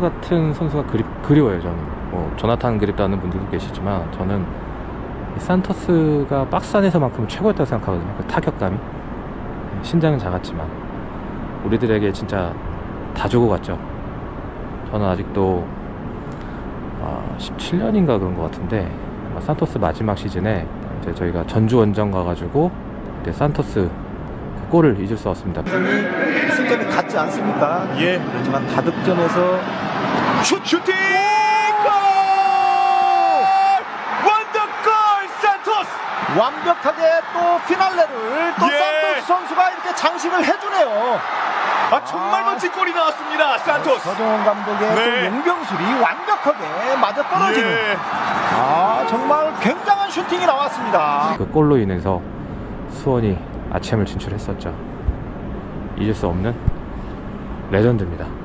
같은 선수가 그리, 그리워요 저는. 뭐 조나탄 그립다는 분들도 계시지만 저는 이 산토스가 박스 안에서만큼은 최고였다고 생각하거든요. 그 타격감이. 신장은 작았지만. 우리들에게 진짜 다 주고 갔죠. 저는 아직도 아, 17년인가 그런 것 같은데 산토스 마지막 시즌에 이제 저희가 전주 원정 가가지고 그때 산토스 그 골을 잊을 수 없습니다. 승점이 같지 않습니까? 예. 그렇지만 다득점에서 슛 슈팅 골! 원더골 산토스! 완벽하게 또 피날레를 또 예. 산토스 선수가 이렇게 장식을 해주네요. 아 정말 아. 멋진 골이 나왔습니다. 산토스. 서정원 감독의 네. 또 용병술이 완벽하게 맞아 떨어지는 예. 아 정말 굉장한 슈팅이 나왔습니다. 그 골로 인해서 수원이 아침을 진출했었죠 잊을 수 없는 레전드입니다